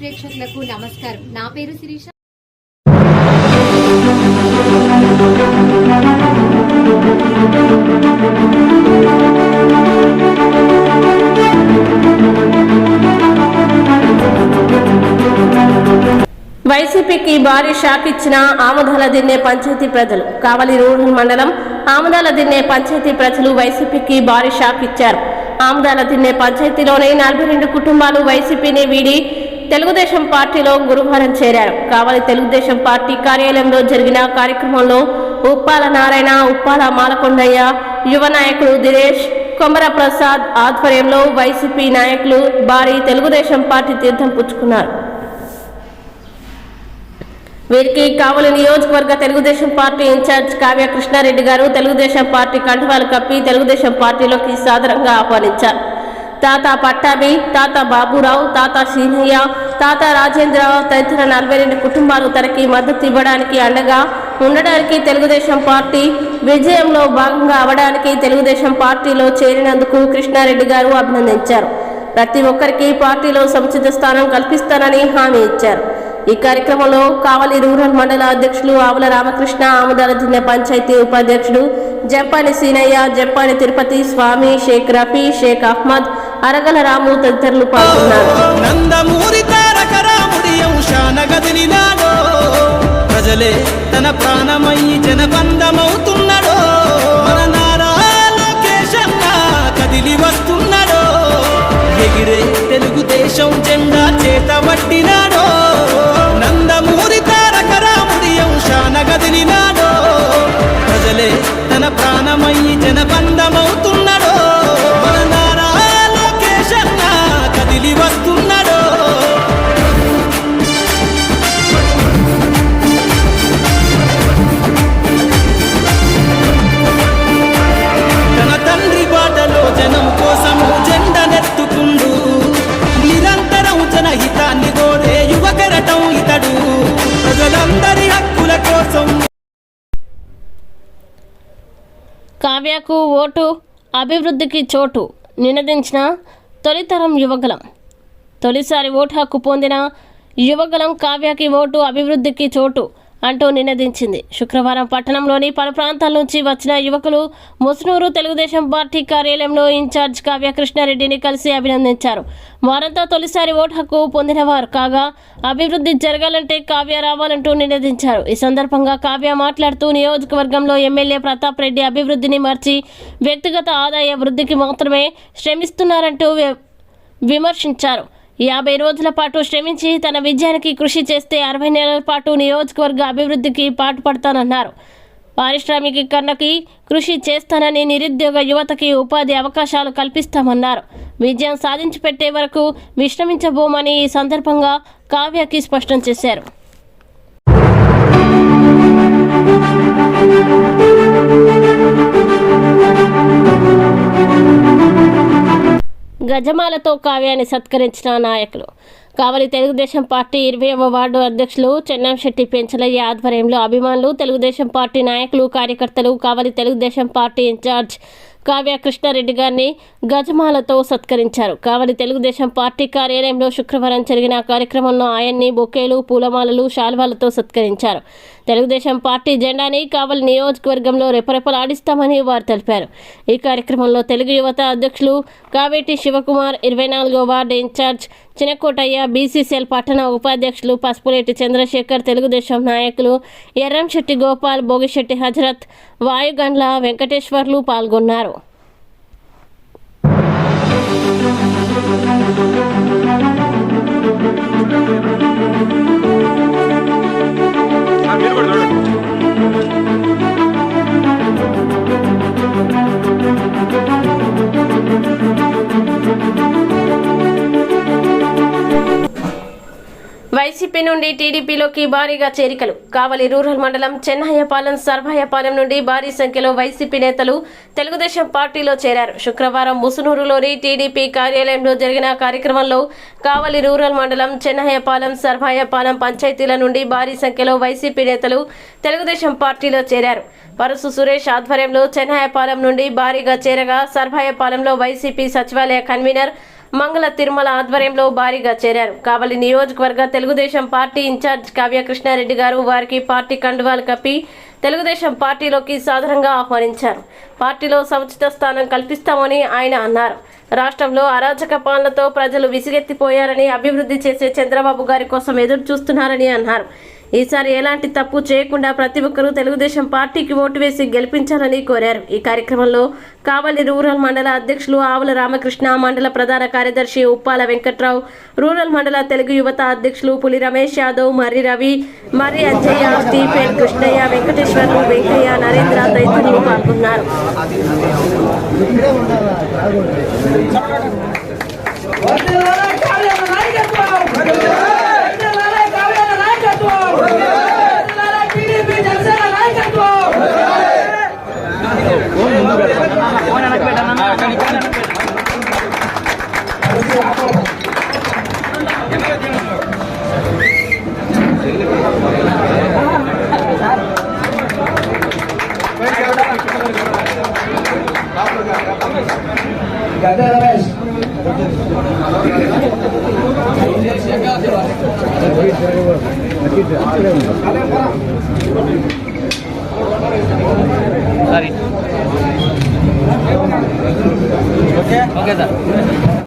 ప్రేక్షకులకు నమస్కారం. నా పేరు శిరీష. వైసీపీకి భారీ షాక్ ఇచ్చిన ఆమదాల దిన్నే పంచాయతీ ప్రజలు. కావలి రూరల్ మండలం ఆమదాల దిన్నే పంచాయతీ ప్రజలు వైసీపీకి భారీ షాక్ ఇచ్చారు. ఆమదాల దిన్నే పంచాయతీలోనే నలభై రెండు కుటుంబాలు వైసీపీని వీడి తెలుగుదేశం పార్టీలో గురువారం చేరారు. కావలి తెలుగుదేశం పార్టీ కార్యాలయంలో జరిగిన కార్యక్రమంలో ఉప్పాల నారాయణ ఉప్పాల మాలకొండయ్య యువ నాయకుడు దినేష్ కొమర ప్రసాద్ ఆధ్వర్యంలో వైసీపీ నాయకులు భారీ తెలుగుదేశం పార్టీ తీర్థం పుచ్చుకున్నారు. వీరికి కావలి నియోజకవర్గ Telugu Desam party in charge Kavya Krishna Reddy garu Telugu Desam party కంఠవాలు కప్పి తెలుగుదేశం పార్టీలోకి సాదరంగా ఆహ్వానించారు. తాత పట్టాభి తాత బాబురావు తాత సీనయ్య తాత రాజేంద్రరావు తదితర నలభై రెండు కుటుంబాలు తనకి మద్దతు ఇవ్వడానికి అండగా ఉండడానికి తెలుగుదేశం పార్టీ విజయంలో భాగంగా అవడానికి తెలుగుదేశం పార్టీలో చేరినందుకు కృష్ణారెడ్డి గారు అభినందించారు. ప్రతి ఒక్కరికి పార్టీలో సముచిత స్థానం కల్పిస్తానని హామీ ఇచ్చారు. ఈ కార్యక్రమంలో కావలి రూరల్ మండల అధ్యక్షులు ఆవుల రామకృష్ణ ఆముదాల జిల్లా పంచాయతీ ఉపాధ్యక్షుడు జంపాని సీనయ్య జంపాని తిరుపతి స్వామి షేక్ రఫీ షేక్ అహ్మద్ అరగల రాము తదితరులు పాల్గొన్నారు. నందమూరి తారక రాముడి అంశాన ప్రజలే తన ప్రాణమయ్యి జనబంధమవుతున్నాడో మన నారా లోకేశన్న కదిలి వస్తున్నాడో ఎగిరే తెలుగుదేశం జెండా చేత పట్టినాడో ప్రజలకు ఓటు అభివృద్ధికి చోటు నినదించిన తొలితరం యువగలం. తొలిసారి ఓటు హక్కు పొందిన యువగలం కావ్యకి ఓటు అభివృద్ధికి చోటు అంటూ నినదించింది. శుక్రవారం పట్టణంలోని పలు ప్రాంతాల నుంచి వచ్చిన యువకులు ముస్నూరు తెలుగుదేశం పార్టీ కార్యాలయంలో ఇన్ఛార్జ్ కావ్య కృష్ణారెడ్డిని కలిసి అభినందించారు. వారంతా తొలిసారి ఓటు హక్కు పొందినవారు కాగా అభివృద్ధి జరగాలంటే కావ్య రావాలంటూ నినదించారు. ఈ సందర్భంగా కావ్య మాట్లాడుతూ నియోజకవర్గంలో ఎమ్మెల్యే ప్రతాప్ రెడ్డి అభివృద్ధిని మార్చి వ్యక్తిగత ఆదాయ వృద్ధికి మాత్రమే శ్రమిస్తున్నారంటూ విమర్శించారు. యాభై రోజుల పాటు శ్రమించి తన విజయానికి కృషి చేస్తే అరవై నెలల పాటు నియోజకవర్గ అభివృద్ధికి పాటుపడతానన్నారు. పారిశ్రామికీకరణకి కృషి చేస్తానని నిరుద్యోగ యువతకి ఉపాధి అవకాశాలు కల్పిస్తామన్నారు. విజయం సాధించి పెట్టే వరకు విశ్రమించబోమని ఈ సందర్భంగా కావ్యకి స్పష్టం చేశారు. గజమాలతో కావ్యాన్ని సత్కరించిన నాయకులు. కావలి తెలుగుదేశం పార్టీ ఇరవైవ వార్డు అధ్యక్షులు చెన్నంశెట్టి పెంచలయ్య ఆధ్వర్యంలో అభిమానులు తెలుగుదేశం పార్టీ నాయకులు కార్యకర్తలు Kavali Telugu Desam party in charge Kavya Krishna Reddy గారిని గజమాలతో సత్కరించారు. కావలి తెలుగుదేశం పార్టీ కార్యాలయంలో శుక్రవారం జరిగిన కార్యక్రమంలో ఆయన్ని బొకేలు పూలమాలలు శాల్వాలతో సత్కరించారు. తెలుగుదేశం పార్టీ జెండాని కావలి నియోజకవర్గంలో రెపరెపలాడిస్తామని వారు తెలిపారు. ఈ కార్యక్రమంలో తెలుగు యువత అధ్యక్షులు కావేటి శివకుమార్ ఇరవై నాలుగో వార్డు ఇన్ఛార్జ్ చినకోటయ్య బీసీసీఎల్ పట్టణ ఉపాధ్యక్షులు పసుపులేటి చంద్రశేఖర్ తెలుగుదేశం నాయకులు ఎర్రంశెట్టి గోపాల్ భోగిశెట్టి హజరత్ వాయుగండ్ల వెంకటేశ్వర్లు పాల్గొన్నారు. నుండి టీడీపీలోకి భారీగా చేరికలు. కావలి రూరల్ మండలం చెన్నయ్యపాలెం సర్భాయపాలెం నుండి భారీ సంఖ్యలో వైసీపీ నేతలు తెలుగుదేశం పార్టీలో చేరారు. శుక్రవారం ముసునూరులోని టీడీపీ కార్యాలయంలో జరిగిన కార్యక్రమంలో కావలి రూరల్ మండలం చెన్నయ్యపాలెం సర్భాయపాలెం పంచాయతీల నుండి భారీ సంఖ్యలో వైసీపీ నేతలు తెలుగుదేశం పార్టీలో చేరారు. పరసు సురేష్ ఆధ్వర్యంలో చెన్నయ్యపాలెం నుండి భారీగా చేరగా సర్భాయపాలెంలో వైసీపీ సచివాలయ కన్వీనర్ మంగళ తిరుమల ఆధ్వర్యంలో భారీగా చేరారు. కావలి నియోజకవర్గ Telugu Desam party in charge Kavya Krishna Reddy garu వారికి పార్టీ కండువాలు కప్పి తెలుగుదేశం పార్టీలోకి సాధారణంగా ఆహ్వానించారు. పార్టీలో సముచిత స్థానం కల్పిస్తామని ఆయన అన్నారు. రాష్ట్రంలో అరాచక పాలనతో ప్రజలు విసిగెత్తిపోయారని అభివృద్ధి చేసే చంద్రబాబు గారి కోసం ఎదురు చూస్తున్నారని అన్నారు. ఈసారి ఎలాంటి తప్పు చేయకుండా ప్రతి ఒక్కరూ తెలుగుదేశం పార్టీకి ఓటు వేసి గెలిపించాలని కోరారు. ఈ కార్యక్రమంలో కావలి రూరల్ మండల అధ్యక్షులు ఆవుల రామకృష్ణ మండల ప్రధాన కార్యదర్శి ఉప్పాల వెంకట్రావు రూరల్ మండల తెలుగు యువత అధ్యక్షులు పులి రమేష్ యాదవ్ మర్రి రవి మర్రి అంజయ్య స్టీఫెన్ కృష్ణయ్య వెంకటేశ్వర్లు వెంకయ్య నరేంద్ర తదితరులు పాల్గొన్నారు. వందనాల కావ్యాల ಸರಿ ಓಕೆ ಓಕೆ ಸರ್